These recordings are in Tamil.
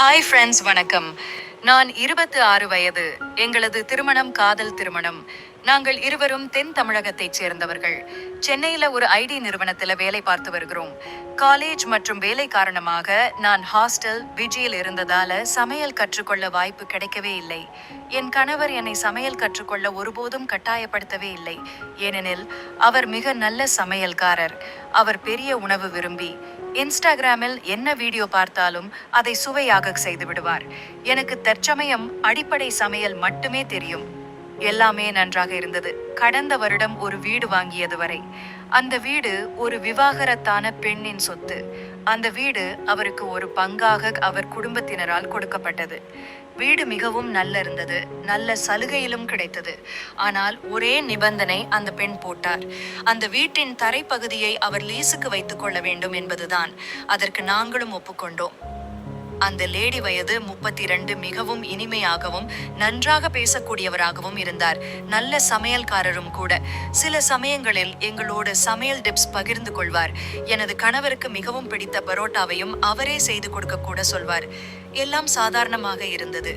ஹாய் ஃப்ரெண்ட்ஸ் வணக்கம். நான் இருபத்து ஆறு வயது. எங்களது திருமணம் காதல் திருமணம். நாங்கள் இருவரும் தென் தமிழகத்தைச் சேர்ந்தவர்கள். சென்னையில ஒரு ஐடி நிறுவனத்துல வேலை பார்த்து வருகிறோம். காலேஜ் மற்றும் வேலை காரணமாக நான் ஹாஸ்டல் விஜியில் இருந்ததால சமையல் கற்றுக்கொள்ள வாய்ப்பு கிடைக்கவே இல்லை. என் கணவர் என்னை சமையல் கற்றுக்கொள்ள ஒருபோதும் கட்டாயப்படுத்தவே இல்லை. ஏனெனில் அவர் மிக நல்ல சமையல்காரர். அவர் பெரிய உணவு விரும்பி. இன்ஸ்டாகிராமில் என்ன வீடியோ பார்த்தாலும் அதை சுவையாக செய்து விடுவார். எனக்கு தற்சமயம் அடிப்படை சமையல் மட்டுமே தெரியும். எல்லாமே நன்றாக இருந்தது. கடந்த வருடம் ஒரு வீடு வாங்கியது வரை. அந்த வீடு ஒரு விவாகரத்தான பெண்ணின் சொத்து. அந்த வீடு அவருக்கு ஒரு பங்காக அவர் குடும்பத்தினரால் கொடுக்கப்பட்டது. வீடு மிகவும் நல்ல இருந்தது நல்ல சலுகையிலும் கிடைத்தது. ஆனால் ஒரே நிபந்தனை அந்த பெண் போட்டார். அந்த வீட்டின் தரைப்பகுதியை அவர் லீஸுக்கு வைத்துக் கொள்ள வேண்டும் என்பதுதான். அதற்கு நாங்களும் ஒப்புக்கொண்டோம். அந்த லேடி வயது முப்பத்தி இரண்டு மிகவும் இனிமையாகவும் நன்றாக பேசக்கூடியவராகவும் இருந்தார். நல்ல சமையல்காரரும் கூட. சில சமயங்களில் எங்களோடு சமையல் டிப்ஸ் பகிர்ந்து கொள்வார். எனது கணவருக்கு மிகவும் பிடித்த பரோட்டாவையும் அவரே செய்து கொடுக்க கூட சொல்வார். எல்லாம் சாதாரணமாக இருந்தது.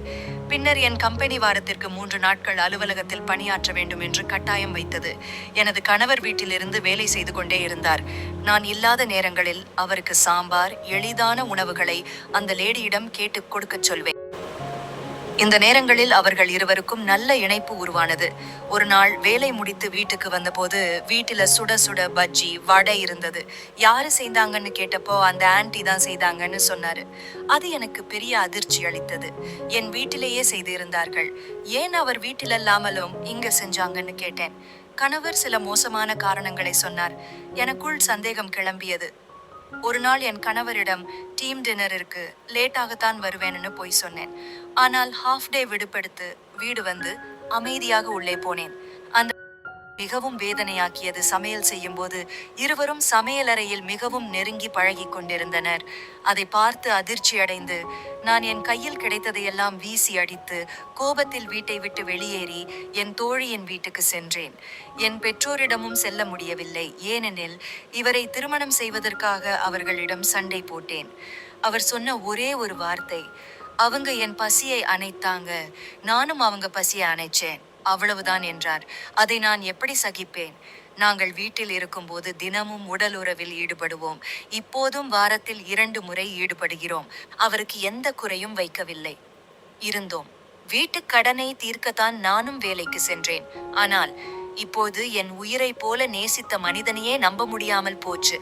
பின்னர் என் கம்பெனி வாரத்திற்கு மூன்று நாட்கள் அலுவலகத்தில் பணியாற்ற வேண்டும் என்று கட்டாயம் வைத்தது. எனது கணவர் வீட்டிலிருந்து வேலை செய்து கொண்டே இருந்தார். நான் இல்லாத நேரங்களில் அவருக்கு சாம்பார் எளிதான உணவுகளை அந்த லேடியிடம் கேட்டு கொடுக்கச் சொல்வேன். இந்த நேரங்களில் அவர்கள் இருவருக்கும் நல்ல இணைப்பு உருவானது. ஒரு நாள் வேலை முடித்து வீட்டுக்கு வந்தபோது வீட்டில சுட சுட பஜ்ஜி வடை இருந்தது. யாரு செய்தாங்கன்னு கேட்டப்போ அந்த ஆன்ட்டி தான் செய்தாங்கன்னு சொன்னாரு. அது எனக்கு பெரிய அதிர்ச்சி அளித்தது. என் வீட்டிலேயே செய்திருந்தார்கள். ஏன் அவர் வீட்டில் இல்லாமலும் இங்க செஞ்சாங்கன்னு கேட்டேன். கணவர் சில மோசமான காரணங்களை சொன்னார். எனக்குள் சந்தேகம் கிளம்பியது. ஒரு நாள் என் கணவரிடம் டீம் டின்னருக்கு லேட்டாகத்தான் வருவேன்னு போய் சொன்னேன். ஆனால் ஹாஃப் டே விடுபடுத்து வீடு வந்து அமைதியாக உள்ளே போனேன். அந்த மிகவும் வேதனையாக்கியது. சமையல் செய்யும்போது இருவரும் சமையலறையில் மிகவும் நெருங்கி பழகி கொண்டிருந்தனர். அதை பார்த்து அதிர்ச்சி அடைந்து நான் என் கையில் கிடைத்ததையெல்லாம் வீசி அடித்து கோபத்தில் வீட்டை விட்டு வெளியேறி என் தோழியின் வீட்டுக்கு சென்றேன். என் பெற்றோரிடமும் செல்ல முடியவில்லை. ஏனெனில் இவரை திருமணம் செய்வதற்காக அவர்களிடம் சண்டை போட்டேன். அவர் சொன்ன ஒரே ஒரு வார்த்தை அவங்க என் பசியை அணைத்தாங்க. நானும் அவங்க பசியை அணைச்சேன். அவ்வளவுதான் என்றார். அதை நான் எப்படி சகிப்பேன்? நாங்கள் வீட்டில் இருக்கும்போது தினமும் உடல் உறவில் ஈடுபடுவோம். இப்போதும் வாரத்தில் இரண்டு முறை ஈடுபடுகிறோம். அவருக்கு எந்த குறையும் வைக்கவில்லை. இருந்தோம். வீட்டுக் கடனை தீர்க்கத்தான் நானும் வேலைக்கு சென்றேன். ஆனால் இப்போது என் உயிரைப் போல நேசித்த மனிதனையே நம்ப முடியாமல் போச்சு.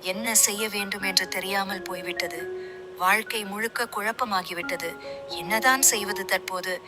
என்ன செய்ய வேண்டும் என்று தெரியாமல் போய்விட்டது. வாழ்க்கை முழுக்க குழப்பமாகிவிட்டது. என்னதான் செய்வது தற்போது?